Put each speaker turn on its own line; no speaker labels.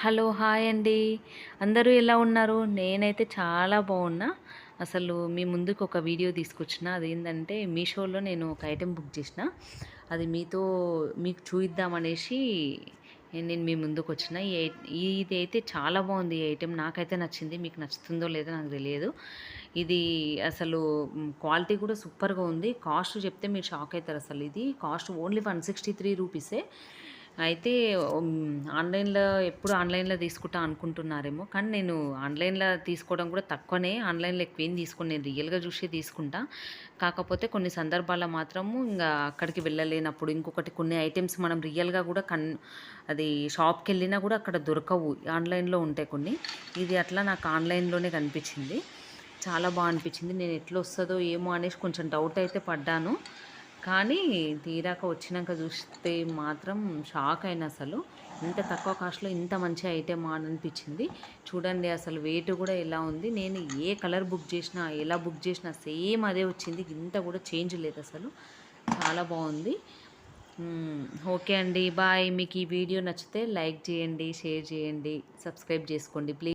Hello hi అండి. అందరూ ఎలా ఉన్నారు? నేనైతే చాలా బాగున్నా. అసలు మీ ముందుకు ఒక వీడియో తీసుకొచ్చిన. అదేంటంటే మీషోలో నేను ఒక ఐటెం బుక్ చేసిన. అది మీతో మీకు చూయిద్దామనేసి నేను మీ ముందుకు వచ్చిన. ఈ ఐ- ఇది అయితే చాలా బాగుంది ఈ ఐటెం. నాకైతే నచ్చింది. మీకు నచ్చుతుందో లేదో నాకు తెలియదు. ఇది అసలు క్వాలిటీ కూడా సూపర్గా ఉంది. కాస్ట్ చెప్తే మీరు షాక్ అవుతారు అసలు ఇది. Cost only one sixty three రూపీసే. అయితే ఆన్లైన్లో ఎప్పుడు ఆన్లైన్లో తీసుకుంటా అనుకుంటున్నారేమో కానీ నేను ఆన్లైన్లో తీసుకోవడం కూడా తక్కువనే. ఆన్లైన్లో ఎక్కువ ఏం తీసుకోను నేను రియల్గా చూసి తీసుకుంటా. కాకపోతే కొన్ని సందర్భాల్లో మాత్రము ఇంకా అక్కడికి వెళ్ళలేనప్పుడు ఇంకొకటి కొన్ని ఐటమ్స్ మనం రియల్గా కూడా కన్ అది షాప్కి వెళ్ళినా కూడా అక్కడ దొరకవు. ఆన్లైన్లో ఉంటాయి కొన్ని. ఇది అట్లా నాకు ఆన్లైన్లోనే కనిపించింది. చాలా బాగా అనిపించింది. నేను ఎట్లా వస్తుందో ఏమో అనేసి కొంచెం డౌట్ అయితే పడ్డాను. కానీ తీరాక వచ్చినాక చూస్తే మాత్రం షాక్ అయిన అసలు. ఇంత తక్కువ కాస్ట్లో ఇంత మంచి ఐటెం అని అనిపించింది. చూడండి అసలు వెయిట్ కూడా ఎలా ఉంది. నేను ఏ కలర్ బుక్ చేసినా ఎలా బుక్ చేసినా సేమ్ అదే వచ్చింది. ఇంత కూడా చేంజ్ లేదు అసలు. చాలా బాగుంది. ఓకే అండి. బాయ్. మీకు ఈ వీడియో నచ్చితే లైక్ చేయండి షేర్ చేయండి సబ్స్క్రైబ్ చేసుకోండి ప్లీజ్.